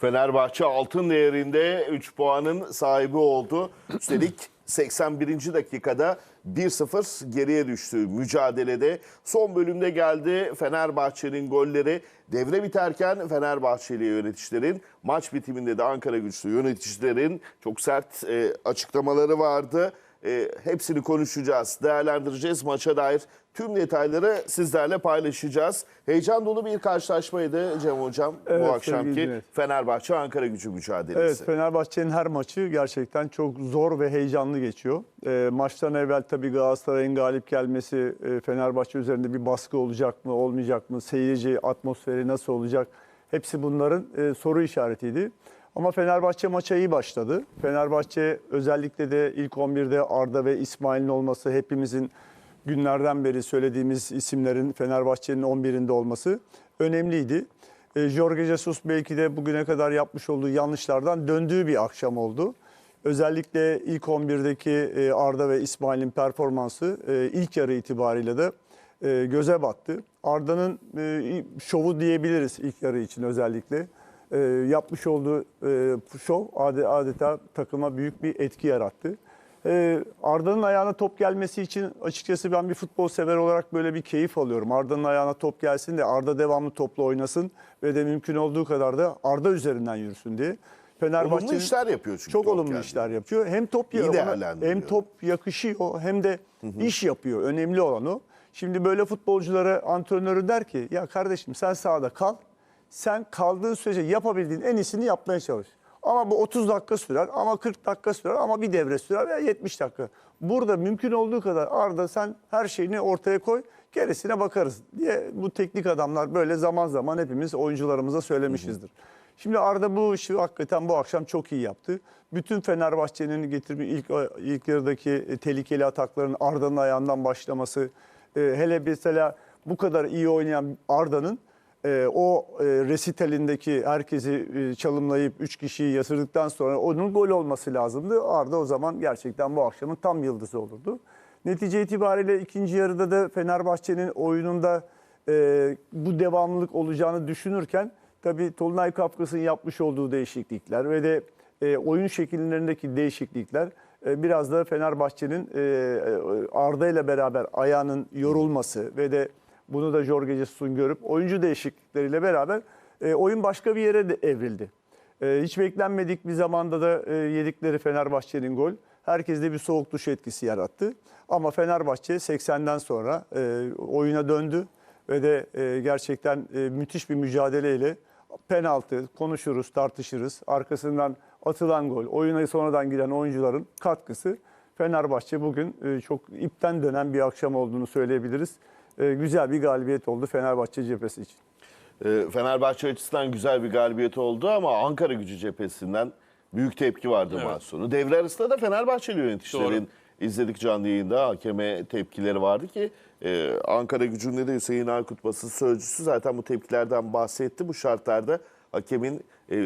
Fenerbahçe altın değerinde 3 puanın sahibi oldu. Üstelik 81. dakikada 1-0 geriye düştü mücadelede. Son bölümde geldi Fenerbahçe'nin golleri. Devre biterken Fenerbahçeli yöneticilerin maç bitiminde de Ankara güçlü yöneticilerin çok sert e, açıklamaları vardı. E, hepsini konuşacağız, değerlendireceğiz. Maça dair tüm detayları sizlerle paylaşacağız. Heyecan dolu bir karşılaşmaydı Cem Hocam Evet, bu akşamki dinleyenler. Fenerbahçe Ankara gücü mücadelesi. Evet Fenerbahçe'nin her maçı gerçekten çok zor ve heyecanlı geçiyor. E, maçtan evvel tabii Galatasaray'ın galip gelmesi e, Fenerbahçe üzerinde bir baskı olacak mı olmayacak mı? Seyirci atmosferi nasıl olacak? Hepsi bunların e, soru işaretiydi. Ama Fenerbahçe maça iyi başladı. Fenerbahçe özellikle de ilk 11'de Arda ve İsmail'in olması hepimizin günlerden beri söylediğimiz isimlerin Fenerbahçe'nin 11'inde olması önemliydi. E, Jorge Jesus belki de bugüne kadar yapmış olduğu yanlışlardan döndüğü bir akşam oldu. Özellikle ilk 11'deki e, Arda ve İsmail'in performansı e, ilk yarı itibariyle de e, göze battı. Arda'nın şovu diyebiliriz ilk yarı için özellikle. E, yapmış olduğu e, şov ade- adeta takıma büyük bir etki yarattı. Ee, Arda'nın ayağına top gelmesi için açıkçası ben bir futbol sever olarak böyle bir keyif alıyorum. Arda'nın ayağına top gelsin de Arda devamlı topla oynasın ve de mümkün olduğu kadar da Arda üzerinden yürüsün diye. Olumlu Fenerbahçe'nin işler yapıyor çünkü. çok olumlu geldi. işler yapıyor. Hem top İyi ona- hem top yakışıyor hem de iş yapıyor. Önemli olan o. Şimdi böyle futbolculara antrenörü der ki ya kardeşim sen sahada kal. Sen kaldığın sürece yapabildiğin en iyisini yapmaya çalış. Ama bu 30 dakika sürer, ama 40 dakika sürer, ama bir devre sürer veya 70 dakika. Burada mümkün olduğu kadar Arda sen her şeyini ortaya koy, gerisine bakarız diye bu teknik adamlar böyle zaman zaman hepimiz oyuncularımıza söylemişizdir. Şimdi Arda bu işi hakikaten bu akşam çok iyi yaptı. Bütün Fenerbahçe'nin getirdiği ilk ilk yarıdaki e, tehlikeli atakların Arda'nın ayağından başlaması, e, hele mesela bu kadar iyi oynayan Arda'nın e, o e, resitalindeki herkesi e, çalımlayıp 3 kişiyi yatırdıktan sonra onun gol olması lazımdı. Arda o zaman gerçekten bu akşamın tam yıldızı olurdu. Netice itibariyle ikinci yarıda da Fenerbahçe'nin oyununda e, bu devamlılık olacağını düşünürken tabii Tolunay Kafkas'ın yapmış olduğu değişiklikler ve de e, oyun şekillerindeki değişiklikler e, biraz da Fenerbahçe'nin e, e, Arda ile beraber ayağının yorulması ve de bunu da Jorge Jesus'un görüp oyuncu değişiklikleriyle beraber e, oyun başka bir yere de evrildi. E, hiç beklenmedik bir zamanda da e, yedikleri Fenerbahçe'nin gol herkeste bir soğuk duş etkisi yarattı. Ama Fenerbahçe 80'den sonra e, oyuna döndü ve de e, gerçekten e, müthiş bir mücadeleyle penaltı konuşuruz, tartışırız. Arkasından atılan gol, oyuna sonradan giren oyuncuların katkısı Fenerbahçe bugün e, çok ipten dönen bir akşam olduğunu söyleyebiliriz. E, güzel bir galibiyet oldu Fenerbahçe cephesi için. Ee, Fenerbahçe açısından güzel bir galibiyet oldu ama Ankara gücü cephesinden büyük tepki vardı Evet. maç sonu. Devre arasında da Fenerbahçeli yöneticilerin izledik canlı yayında hakeme tepkileri vardı ki e, Ankara gücünde de Hüseyin Aykut basın sözcüsü zaten bu tepkilerden bahsetti. Bu şartlarda hakemin e,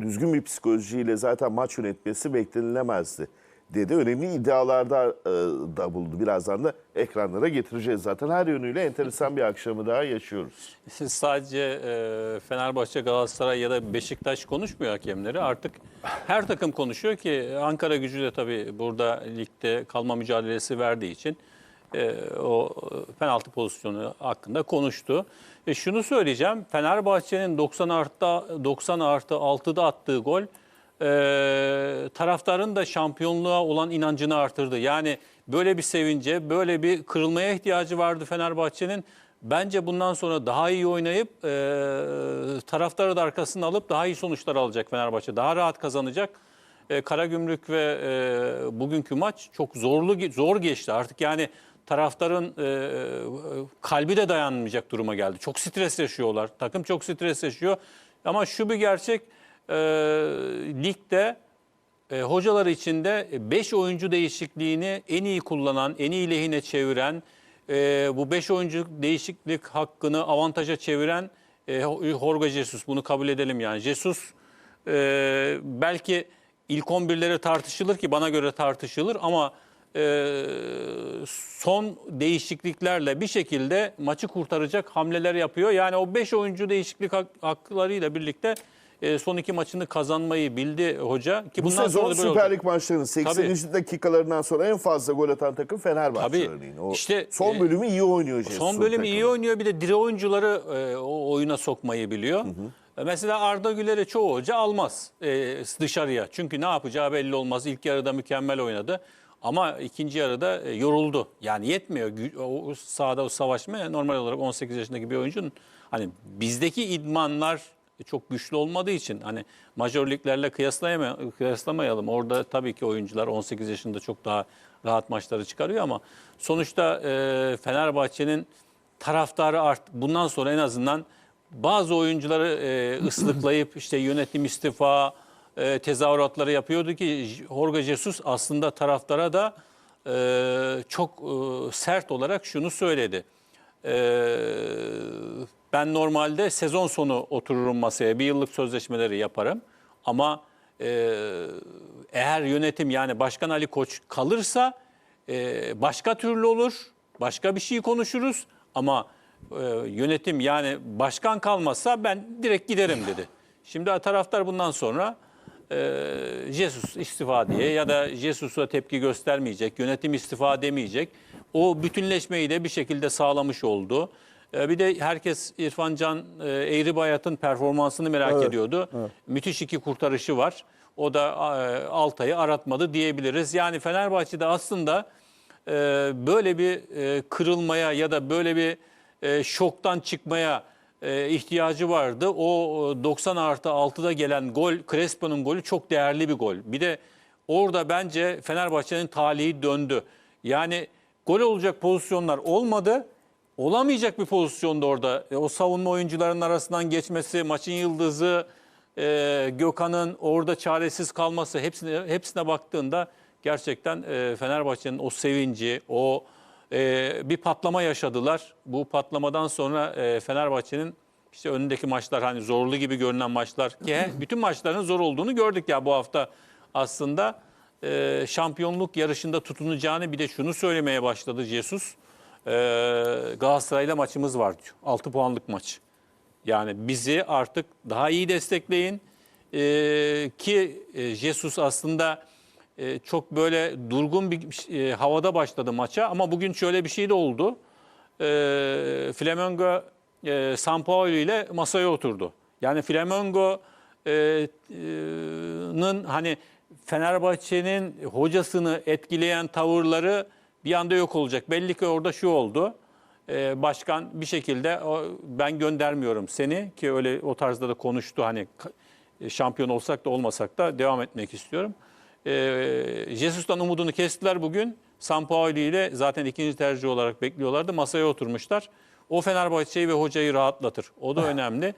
düzgün bir psikolojiyle zaten maç yönetmesi beklenilemezdi dedi. Önemli iddialarda e, da bulundu. Birazdan da ekranlara getireceğiz zaten. Her yönüyle enteresan bir akşamı daha yaşıyoruz. Siz sadece e, Fenerbahçe, Galatasaray ya da Beşiktaş konuşmuyor hakemleri. Artık her takım konuşuyor ki Ankara gücü de tabii burada ligde kalma mücadelesi verdiği için e, o penaltı pozisyonu hakkında konuştu. E, şunu söyleyeceğim. Fenerbahçe'nin 90 artı 90 artı 6'da attığı gol e, taraftarın da şampiyonluğa olan inancını artırdı. Yani böyle bir sevince, böyle bir kırılmaya ihtiyacı vardı Fenerbahçe'nin. Bence bundan sonra daha iyi oynayıp e, taraftarı da arkasına alıp daha iyi sonuçlar alacak Fenerbahçe. Daha rahat kazanacak. E, Karagümrük ve e, bugünkü maç çok zorlu zor geçti. Artık yani taraftarın e, kalbi de dayanmayacak duruma geldi. Çok stres yaşıyorlar. Takım çok stres yaşıyor. Ama şu bir gerçek e, ligde e, hocalar içinde 5 oyuncu değişikliğini en iyi kullanan, en iyi lehine çeviren, e, bu 5 oyuncu değişiklik hakkını avantaja çeviren e, Jorge Jesus. Bunu kabul edelim yani. Jesus e, belki ilk 11'leri tartışılır ki bana göre tartışılır ama e, son değişikliklerle bir şekilde maçı kurtaracak hamleler yapıyor. Yani o 5 oyuncu değişiklik hak- haklarıyla birlikte e, son iki maçını kazanmayı bildi hoca. Ki Bu bundan sezon sonra da böyle Süper olacak. Lig maçlarının 80. dakikalarından sonra en fazla gol atan takım Fenerbahçe Tabii. örneğin. O İşte, son e, bölümü iyi oynuyor Jesus. Son bölüm iyi oynuyor bir de dire oyuncuları e, o oyuna sokmayı biliyor. E, Mesela Arda Güler'i çoğu hoca almaz e, dışarıya. Çünkü ne yapacağı belli olmaz. İlk yarıda mükemmel oynadı. Ama ikinci yarıda e, yoruldu. Yani yetmiyor. Gü- O sahada o savaşmaya normal olarak 18 yaşındaki bir oyuncunun hani bizdeki idmanlar çok güçlü olmadığı için hani majör liglerle kıyaslamayalım. Orada tabii ki oyuncular 18 yaşında çok daha rahat maçları çıkarıyor ama sonuçta e, Fenerbahçe'nin taraftarı art bundan sonra en azından bazı oyuncuları e, ıslıklayıp işte yönetim istifa e, tezahüratları yapıyordu ki Jorge Jesus aslında taraftara da e, çok e, sert olarak şunu söyledi. E, ben normalde sezon sonu otururum masaya bir yıllık sözleşmeleri yaparım ama e, eğer yönetim yani Başkan Ali Koç kalırsa e, başka türlü olur, başka bir şey konuşuruz ama e, yönetim yani başkan kalmazsa ben direkt giderim dedi. Şimdi taraftar bundan sonra e, Jesus istifa diye ya da Jesus'a tepki göstermeyecek, yönetim istifa demeyecek. O bütünleşmeyi de bir şekilde sağlamış oldu. E, bir de herkes İrfan Can e, Eğribayat'ın performansını merak Evet, ediyordu. Müthiş iki kurtarışı var. O da e, Altay'ı aratmadı diyebiliriz. Yani Fenerbahçe'de aslında e, böyle bir e, kırılmaya ya da böyle bir e, şoktan çıkmaya e, ihtiyacı vardı. O e, 90 artı 6'da gelen gol, Crespo'nun golü çok değerli bir gol. Bir de orada bence Fenerbahçe'nin talihi döndü. Yani gol olacak pozisyonlar olmadı. Olamayacak bir pozisyonda orada. E, o savunma oyuncularının arasından geçmesi, maçın yıldızı, e, Gökhan'ın orada çaresiz kalması hepsine hepsine baktığında gerçekten e, Fenerbahçe'nin o sevinci, o e, bir patlama yaşadılar. Bu patlamadan sonra e, Fenerbahçe'nin işte önündeki maçlar hani zorlu gibi görünen maçlar ki bütün maçların zor olduğunu gördük ya bu hafta aslında e, şampiyonluk yarışında tutunacağını bir de şunu söylemeye başladı Jesus. E, Galatasaray'la maçımız var diyor. 6 puanlık maç. Yani bizi artık daha iyi destekleyin Ee, ki e, Jesus aslında e, çok böyle durgun bir e, havada başladı maça ama bugün şöyle bir şey de oldu. E, Flamengo e, Sampaoli ile masaya oturdu. Yani Flamengo'nun hani Fenerbahçe'nin hocasını etkileyen tavırları bir anda yok olacak. Belli ki orada şu oldu. Ee, başkan bir şekilde o, ben göndermiyorum seni ki öyle o tarzda da konuştu hani ka- şampiyon olsak da olmasak da devam etmek istiyorum. Ee, Jesus'tan umudunu kestiler bugün. Sampaoli ile zaten ikinci tercih olarak bekliyorlardı. Masaya oturmuşlar. O Fenerbahçe'yi ve hocayı rahatlatır. O da önemli.